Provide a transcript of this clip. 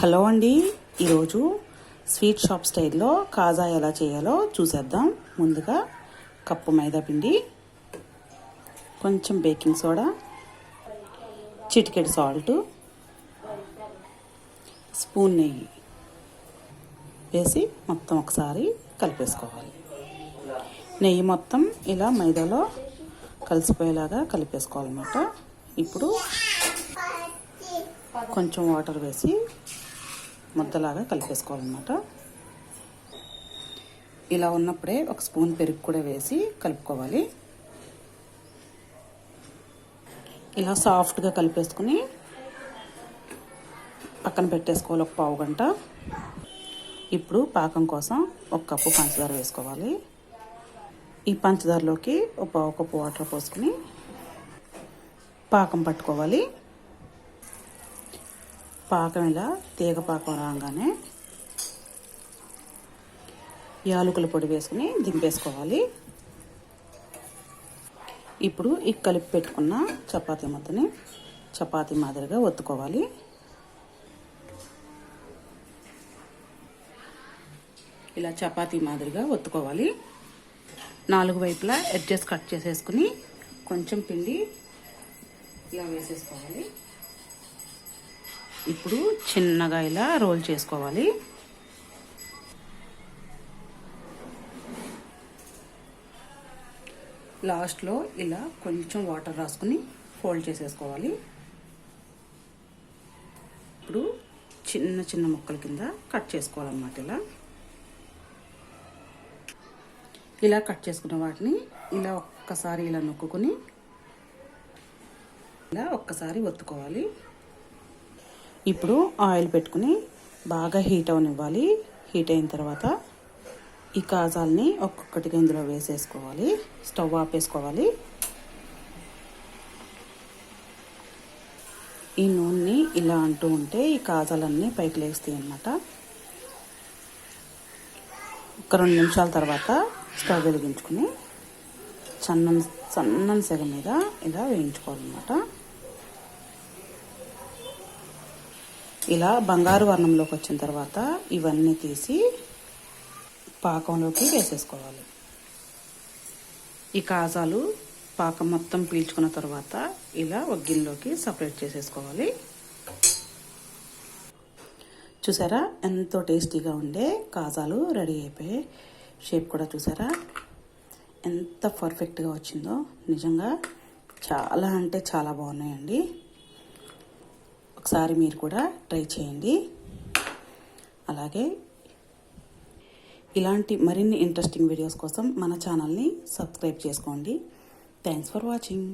Hello అండి. ఈరోజు sweet shop స్టైల్లో కాజా ఎలా చేయాలో చూసేద్దాం. ముందుగా కప్పు మైదా పిండి కొంచెం బేకింగ్ సోడా చిటికెడు సాల్ట్ స్పూన్ నెయ్యి వేసి మొత్తం ఒకసారి కలిపేసుకోవాలి. నెయ్యి మొత్తం ఇలా మైదాలో కలిసిపోయేలాగా కలిపేసుకోవాలన్నమాట. ఇప్పుడు కొంచెం వాటర్ వేసి ముద్దలాగా కలిపేసుకోవాలన్నమాట. ఇలా ఉన్నప్పుడే ఒక స్పూన్ పెరుగు కూడా వేసి కలుపుకోవాలి. ఇలా సాఫ్ట్గా కలిపేసుకుని పక్కన పెట్టేసుకోవాలి ఒక పావు గంట. ఇప్పుడు పాకం కోసం ఒక కప్పు పంచదార వేసుకోవాలి. ఈ పంచదారలోకి ఒక పావు కప్పు వాటర్ పోసుకుని పాకం పట్టుకోవాలి. పాకం ఇలా తీగ పాకం రాగానే యాలకుల పొడి వేసుకుని దింపేసుకోవాలి. ఇప్పుడు ఈ కలిపి పెట్టుకున్న చపాతీ ముద్దని చపాతీ మాదిరిగా ఒత్తుకోవాలి. ఇలా చపాతీ మాదిరిగా ఒత్తుకోవాలి. నాలుగు వైపులా ఎడ్జెస్ కట్ చేసేసుకుని కొంచెం పిండి ఇలా వేసేసుకోవాలి. ఇప్పుడు చిన్నగా ఇలా రోల్ చేసుకోవాలి. లాస్ట్లో ఇలా కొంచెం వాటర్ రాసుకుని ఫోల్డ్ చేసేసుకోవాలి. ఇప్పుడు చిన్న చిన్న ముక్కల కింద కట్ చేసుకోవాలన్నమాట ఇలా. ఇలా కట్ చేసుకున్న వాటిని ఇలా ఒక్కసారి ఇలా నొక్కుని ఇలా ఒక్కసారి ఒత్తుకోవాలి. ఇప్పుడు ఆయిల్ పెట్టుకుని బాగా హీట్ అవనివ్వాలి. హీట్ అయిన తర్వాత ఈ కాజాల్ని ఒక్కొక్కటిగా ఇందులో వేసేసుకోవాలి. స్టవ్ ఆపేసుకోవాలి. ఈ నూనెని ఇలా అంటూ ఉంటే ఈ కాజాలన్నీ పైకి లేస్తాయి అన్నమాట. ఒక రెండు నిమిషాల తర్వాత స్టవ్ వెలిగించుకుని సన్నం సన్నం సెగ మీద ఇలా వేయించుకోవాలన్నమాట. ఇలా బంగారు వర్ణంలోకి వచ్చిన తర్వాత ఇవన్నీ తీసి పాకంలోకి వేసేసుకోవాలి. ఈ కాజాలు పాకం మొత్తం పీల్చుకున్న తర్వాత ఇలా ఒక గిన్నెలోకి సపరేట్ చేసేసుకోవాలి. చూసారా? ఎంతో టేస్టీగా ఉండే కాజాలు రెడీ అయిపోయాయి షేప్ కూడా చూసారా? ఎంత పర్ఫెక్ట్గా వచ్చిందో. నిజంగా చాలా అంటే చాలా బాగున్నాయండి. ఒకసారి మీరు కూడా ట్రై చేయండి. అలాగే ఇలాంటి మరిన్ని ఇంట్రెస్టింగ్ వీడియోస్ కోసం మన ఛానల్ని సబ్స్క్రైబ్ చేసుకోండి. Thanks for watching